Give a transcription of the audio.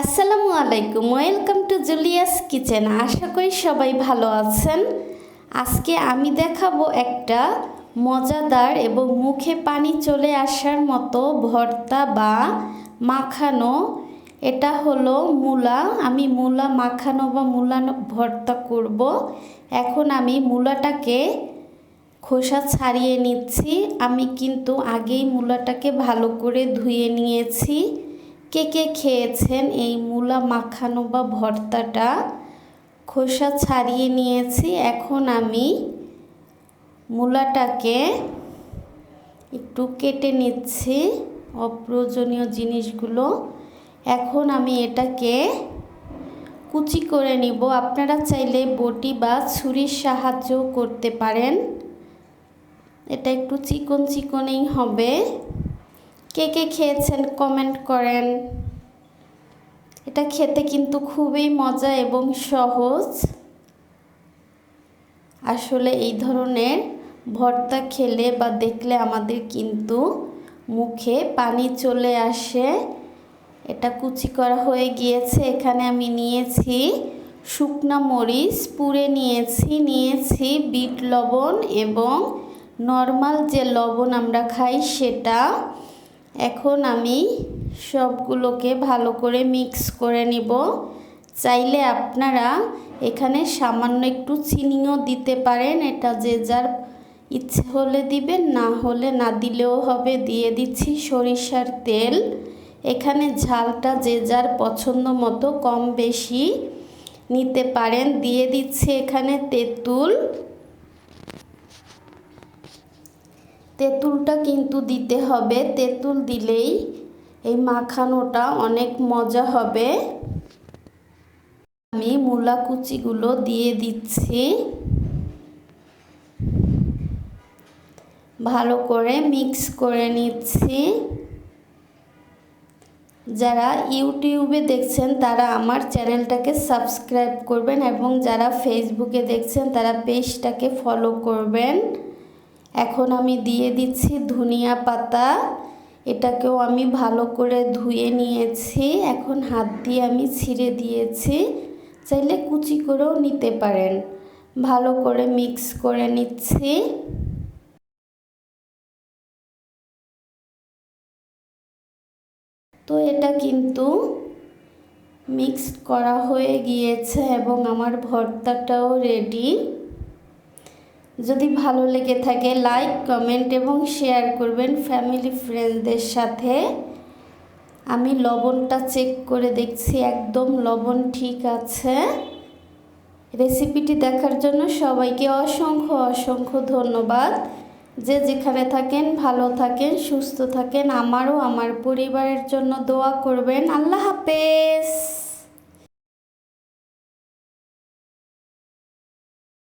আসসালামু আলাইকুম, welcome to Julius kitchen. আশা করি সবাই ভালো আছেন। আজকে আমি দেখাবো একটা মজাদার এবং মুখে পানি চলে আসার মতো ভর্তা বা মাখানো। এটা হলো মূলা। আমি মূলা মাখানো বা মূলা ভর্তা করব। এখন আমি মূলাটাকে খোসা ছাড়িয়ে নিচ্ছি। আমি কিন্তু আগেই মূলাটাকে ভালো করে ধুয়ে নিয়েছি। কে কে খেয়েছেন? এই মূলা মাখানো বা ভর্তাটা খোসা ছাড়িয়ে নিয়েছি। এখন আমি মূলাটাকে একটু কেটে নিচ্ছি। অপ্রয়োজনীয় জিনিসগুলো। এখন আমি এটাকে কুচি করে নিব। আপনারা চাইলে বটি বা ছুরির সাহায্য করতে পারেন। এটা একটু চিকন চিকনেই হবে। কে কে খেয়েছেন? কমেন্ট করেন। এটা খেতে কিন্তু খুবই মজা এবং সহজ। আসলে এই ধরনের ভর্তা খেলে বা দেখলে আমাদের কিন্তু মুখে পানি চলে আসে। এটা কুচি করা হয়ে গিয়েছে। এখানে আমি নিয়েছি শুকনা মরিচ, পুড়ে নিয়েছি নিয়েছি বিট লবণ এবং নর্মাল যে লবণ আমরা খাই সেটা এখন আমি সবগুলোকে ভালো করে মিক্স করে নিব। চাইলে আপনারা এখানে সামান্য একটু চিনিও দিতে পারেন, এটা যে যার ইচ্ছে হলে দিবেন, না হলে না দিলেও হবে। দিয়ে দিচ্ছি সরিষার তেল। এখানে ঝালটা যে যার পছন্দ মতো কম বেশি নিতে পারেন। দিয়ে দিচ্ছি এখানে তেঁতুল। তেঁতুলটা কিন্তু দিতে হবে। তেঁতুল দিলেই এই মাখানোটা অনেক মজা হবে। আমি মূলা কুচিগুলো দিয়ে দিচ্ছি। ভালো করে মিক্স করে নিচ্ছি। যারা ইউটিউবে দেখছেন, তারা আমার চ্যানেলটাকে সাবস্ক্রাইব করবেন এবং যারা ফেসবুকে দেখছেন, তারা পেজটাকে ফলো করবেন। এখন আমি দিয়ে দিচ্ছি ধনিয়া পাতা। এটাকেও আমি ভালো করে ধুয়ে নিয়েছি। এখন হাত দিয়ে আমি ছিঁড়ে দিয়েছি। চাইলে কুচি করেও নিতে পারেন। ভালো করে মিক্স করে নিচ্ছি। তো এটা কিন্তু মিক্সড করা হয়ে গিয়েছে এবং আমার ভর্তাটাও রেডি। যদি ভালো লেগে থাকে লাইক কমেন্ট এবং শেয়ার করবেন ফ্যামিলি ফ্রেন্ডদের সাথে। আমি লবণটা চেক করে দেখছি, একদম লবণ ঠিক আছে। রেসিপিটি দেখার জন্য সবাইকে অসংখ্য অসংখ্য ধন্যবাদ। যে যেখানে থাকেন, ভালো থাকেন, সুস্থ থাকেন, আমারও আমার পরিবারের জন্য দোয়া করবেন। আল্লাহ হাফেজ!